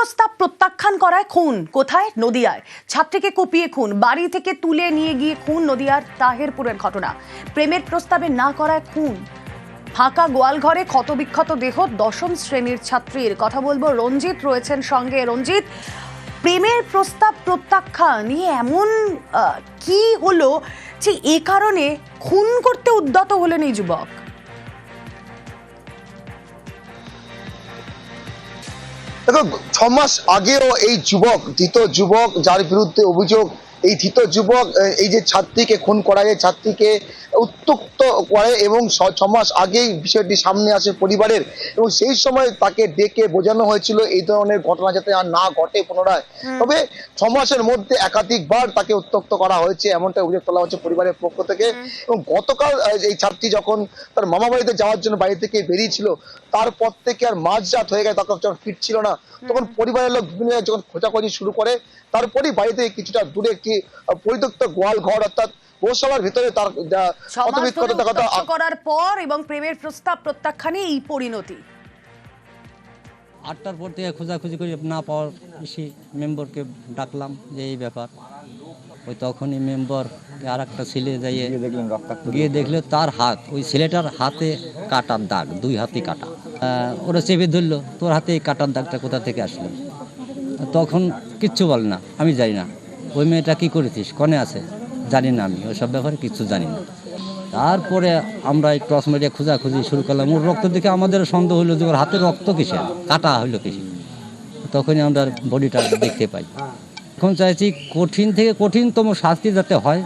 প্রস্তাব প্রত্যাখ্যান করায় খুন। কোথায়? নদিয়ায়। ছাত্রীকে কুপিয়ে খুন। বাড়ি থেকে তুলে নিয়ে গিয়ে খুন নদিয়ার তাহেরপুরের ঘটনা। প্রেমের প্রস্তাবে না করায় খুন। ফাঁকা গোয়ালঘরে ক্ষতবিক্ষত দেহ দশম শ্রেণির ছাত্রীর। কথা বলব, রঞ্জিত রয়েছেন সঙ্গে। রঞ্জিত, প্রেমের প্রস্তাব প্রত্যাখ্যান এমন কি হলো যে এ কারণে খুন করতে উদ্যত হলেন এই যুবক? দেখো ছ মাস আগেও এই যুবক ধৃত যুবক যার বিরুদ্ধে অভিযোগ এই ধৃত যুবক এই যে ছাত্রীকে খুন করা যায় ছাত্রীকে উত্তক্ত করে এবং ছ- মাস আগেই বিষয়টি সামনে আসে পরিবারের এবং সেই সময় তাকে ডেকে বোঝানো হয়েছিল এই ধরনের ঘটনা যাতে আর না ঘটে পুনরায়। তবে ছ মাসের মধ্যে একাধিকবার তাকে উত্তক্ত করা হয়েছে এমনটা অভিযোগ তোলা হচ্ছে পরিবারের পক্ষ থেকে। এবং গতকাল এই ছাত্রী যখন তার মামা বাড়িতে যাওয়ার জন্য বাড়ি থেকে বেরিয়েছিল তারপর থেকে আর মাঝরাত হয়ে গেছে তখন যখন ফিরছিল না তখন পরিবারের লোক বিভিন্ন যখন খোঁজাখুঁজি শুরু করে তারপরেই বাড়ি থেকে কিছুটা দূরে একটি আহ, পরিত্যক্ত গোয়াল ঘর অর্থাৎ পৌরসভার ভিতরে তার উত্তপ্ত করার পর এবং প্রেমের প্রস্তাব প্রত্যাখ্যানে এই পরিণতি। আটটার পর থেকে খোঁজাখুঁজি করে না পাওয়ার এসে মেম্বারকে ডাকলাম যে এই ব্যাপার। ওই তখনই মেম্বার আর একটা ছেলে যাইয়ে গিয়ে দেখলে তার হাত ওই ছেলেটার হাতে কাটার দাগ দুই হাতে কাটা। ওরা চেপে ধরলো তোর হাতে এই কাটার দাগটা কোথা থেকে আসলো? তখন কিচ্ছু বল না আমি জানি না। ওই মেয়েটা কী করেছিস? কনে আছে? জানি না আমি ওইসব ব্যাপারে কিছু জানি না। তারপরে আমরা এই মেরিয়া খোঁজাখুঁজি শুরু করলাম। ওর রক্ত দেখে আমাদের সন্দেহ হলো যে ওর হাতে রক্ত কিসে কাটা হইল কিসে তখনই আমরা বডিটা দেখতে পাই। এখন চাইছি কঠিন থেকে কঠিনতম শাস্তি যাতে হয়